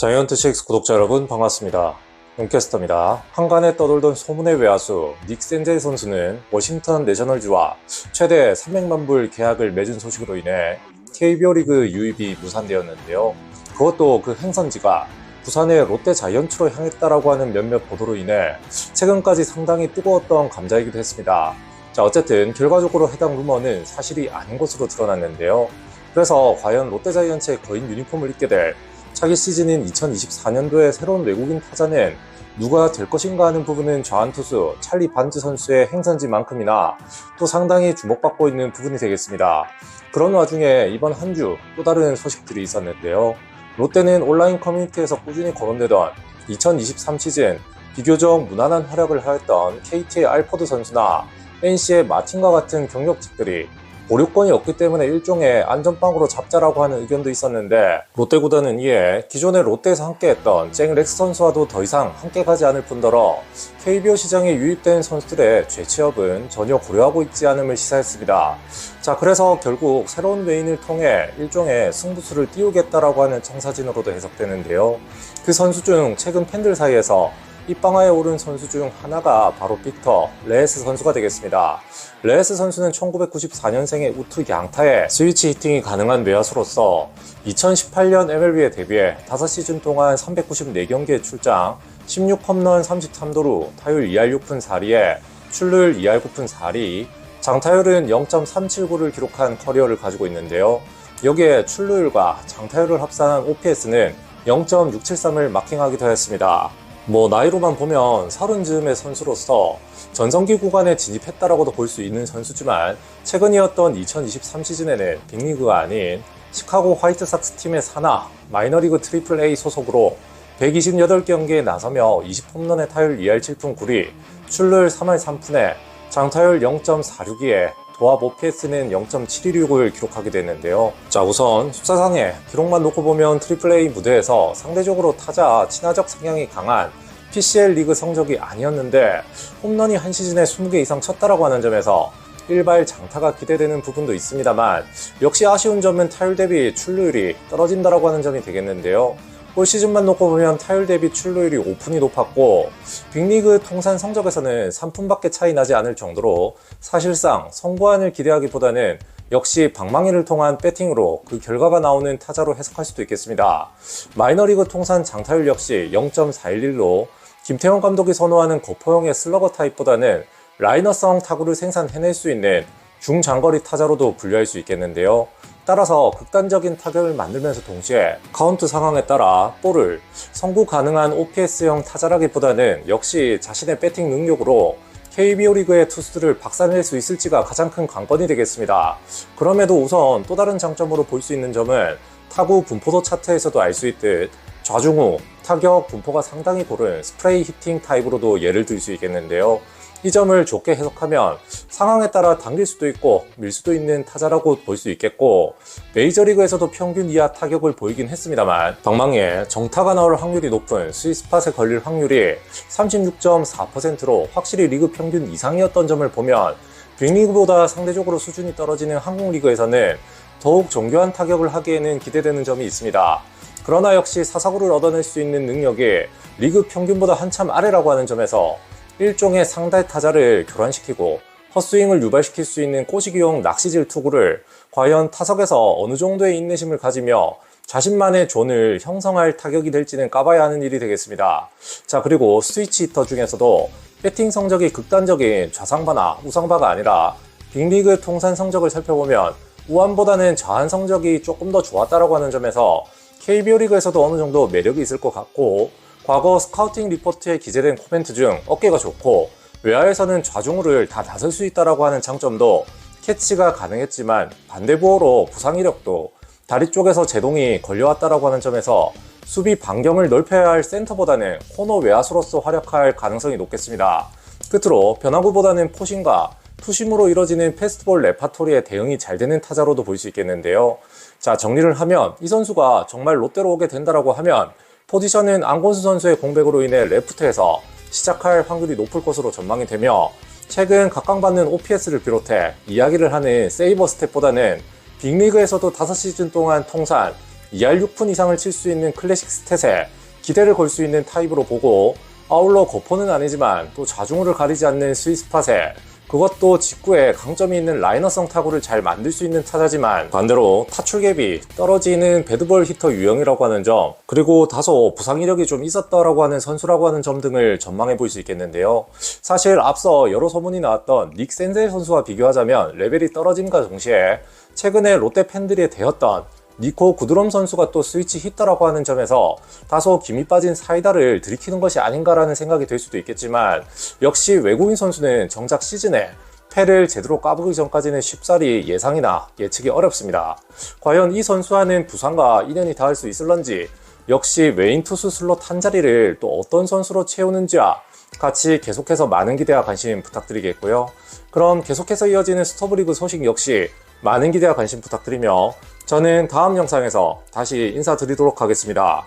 자이언트 식스 구독자 여러분 반갑습니다. 용캐스터입니다. 한간에 떠돌던 소문의 외야수 닉 센젤 선수는 워싱턴 내셔널즈와 최대 300만 불 계약을 맺은 소식으로 인해 KBO 리그 유입이 무산되었는데요. 그것도 그 행선지가 부산의 롯데 자이언츠로 향했다라고 하는 몇몇 보도로 인해 최근까지 상당히 뜨거웠던 감자이기도 했습니다. 자, 어쨌든 결과적으로 해당 루머는 사실이 아닌 것으로 드러났는데요. 그래서 과연 롯데 자이언츠의 거인 유니폼을 입게 될 차기 시즌인 2024년도에 새로운 외국인 타자는 누가 될 것인가 하는 부분은 좌완 투수 찰리 반즈 선수의 행선지만큼이나 또 상당히 주목받고 있는 부분이 되겠습니다. 그런 와중에 이번 한 주 또 다른 소식들이 있었는데요. 롯데는 온라인 커뮤니티에서 꾸준히 거론되던 2023 시즌 비교적 무난한 활약을 하였던 KT의 알포드 선수나 NC의 마틴과 같은 경력직들이 보류권이 없기 때문에 일종의 안전빵으로 잡자라고 하는 의견도 있었는데 롯데 구단은 이에 기존의 롯데에서 함께했던 잭 렉스 선수와도 더 이상 함께 가지 않을 뿐더러 KBO 시장에 유입된 선수들의 재취업은 전혀 고려하고 있지 않음을 시사했습니다. 자 그래서 결국 새로운 메인을 통해 일종의 승부수를 띄우겠다라고 하는 청사진으로도 해석되는데요. 그 선수 중 최근 팬들 사이에서 입방아에 오른 선수 중 하나가 바로 빅터 레스 선수가 되겠습니다. 레스 선수는 1994년생의 우투 양타에 스위치 히팅이 가능한 외야수로서 2018년 MLB에 데뷔해 5시즌 동안 394경기에 출장, 16홈런 33도루, 타율 2할 6푼 4리에 출루율 2할 9푼 4리, 장타율은 0.379를 기록한 커리어를 가지고 있는데요. 여기에 출루율과 장타율을 합산한 OPS는 0.673을 마킹하기도 했습니다. 뭐 나이로만 보면 서른 즈음의 선수로서 전성기 구간에 진입했다라고도 볼 수 있는 선수지만 최근이었던 2023 시즌에는 빅리그가 아닌 시카고 화이트삭스 팀의 산하 마이너리그 트리플 A 소속으로 128경기에 나서며 20홈런의 타율 2할 7푼 9리, 출루율 3할 3푼에 장타율 0.46에 도합 OPS는 0.716을 기록하게 됐는데요. 자, 우선 숫자상의 기록만 놓고 보면 트리플 A 무대에서 상대적으로 타자 친화적 성향이 강한 PCL 리그 성적이 아니었는데 홈런이 한 시즌에 20개 이상 쳤다라고 하는 점에서 일발 장타가 기대되는 부분도 있습니다만 역시 아쉬운 점은 타율 대비 출루율이 떨어진다라고 하는 점이 되겠는데요. 올 시즌만 놓고 보면 타율 대비 출루율이 5푼이 높았고 빅리그 통산 성적에서는 3푼밖에 차이 나지 않을 정도로 사실상 성부안을 기대하기보다는 역시 방망이를 통한 배팅으로 그 결과가 나오는 타자로 해석할 수도 있겠습니다. 마이너리그 통산 장타율 역시 0.411로 김태형 감독이 선호하는 거포형의 슬러거 타입보다는 라이너성 타구를 생산해낼 수 있는 중장거리 타자로도 분류할 수 있겠는데요. 따라서 극단적인 타격을 만들면서 동시에 카운트 상황에 따라 볼을 성구 가능한 OPS형 타자라기보다는 역시 자신의 배팅 능력으로 KBO 리그의 투수들을 박살낼 수 있을지가 가장 큰 관건이 되겠습니다. 그럼에도 우선 또 다른 장점으로 볼 수 있는 점은 타구 분포도 차트에서도 알 수 있듯 좌중우 타격 분포가 상당히 고른 스프레이 히팅 타입으로도 예를 들 수 있겠는데요. 이 점을 좋게 해석하면 상황에 따라 당길 수도 있고 밀 수도 있는 타자라고 볼 수 있겠고 메이저리그에서도 평균 이하 타격을 보이긴 했습니다만 방망이에 정타가 나올 확률이 높은 스위스팟에 걸릴 확률이 36.4%로 확실히 리그 평균 이상이었던 점을 보면 빅리그보다 상대적으로 수준이 떨어지는 한국 리그에서는 더욱 정교한 타격을 하기에는 기대되는 점이 있습니다. 그러나 역시 사사구를 얻어낼 수 있는 능력이 리그 평균보다 한참 아래라고 하는 점에서 일종의 상대 타자를 교란시키고 헛스윙을 유발시킬 수 있는 꼬시기용 낚시질 투구를 과연 타석에서 어느 정도의 인내심을 가지며 자신만의 존을 형성할 타격이 될지는 까봐야 하는 일이 되겠습니다. 자, 그리고 스위치 히터 중에서도 배팅 성적이 극단적인 좌상바나 우상바가 아니라 빅리그 통산 성적을 살펴보면 우한보다는 좌한 성적이 조금 더 좋았다라고 하는 점에서 KBO 리그에서도 어느 정도 매력이 있을 것 같고 과거 스카우팅 리포트에 기재된 코멘트 중 어깨가 좋고 외야에서는 좌중우를 다 나설 수 있다라고 하는 장점도 캐치가 가능했지만 반대 부호로 부상 이력도 다리 쪽에서 제동이 걸려왔다라고 하는 점에서 수비 반경을 넓혀야 할 센터보다는 코너 외야수로서 활약할 가능성이 높겠습니다. 끝으로 변화구보다는 포심과 투심으로 이뤄지는 패스트볼 레파토리의 대응이 잘 되는 타자로도 볼 수 있겠는데요. 자 정리를 하면 이 선수가 정말 롯데로 오게 된다라고 하면 포지션은 안곤수 선수의 공백으로 인해 레프트에서 시작할 확률이 높을 것으로 전망이 되며 최근 각광받는 OPS를 비롯해 이야기를 하는 세이버 스텝보다는 빅리그에서도 5시즌 동안 통산 2할 6푼 이상을 칠 수 있는 클래식 스탯에 기대를 걸 수 있는 타입으로 보고 아울러 거포는 아니지만 또 자중우를 가리지 않는 스위스팟에 그것도 직구에 강점이 있는 라이너성 타구를 잘 만들 수 있는 타자지만 반대로 타출갭이 떨어지는 배드볼 히터 유형이라고 하는 점 그리고 다소 부상 이력이 좀 있었다라고 하는 선수라고 하는 점 등을 전망해 볼 수 있겠는데요. 사실 앞서 여러 소문이 나왔던 닉 센젤 선수와 비교하자면 레벨이 떨어짐과 동시에 최근에 롯데 팬들이 대었던 니코 구드롬 선수가 또 스위치 히터라고 하는 점에서 다소 김이 빠진 사이다를 들이키는 것이 아닌가라는 생각이 들 수도 있겠지만 역시 외국인 선수는 정작 시즌에 패를 제대로 까보기 전까지는 쉽사리 예상이나 예측이 어렵습니다. 과연 이 선수와는 부상과 인연이 닿을 수 있을런지 역시 메인 투수 슬롯 한 자리를 또 어떤 선수로 채우는지와 같이 계속해서 많은 기대와 관심 부탁드리겠고요. 그럼 계속해서 이어지는 스토브리그 소식 역시 많은 기대와 관심 부탁드리며 저는 다음 영상에서 다시 인사드리도록 하겠습니다.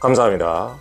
감사합니다.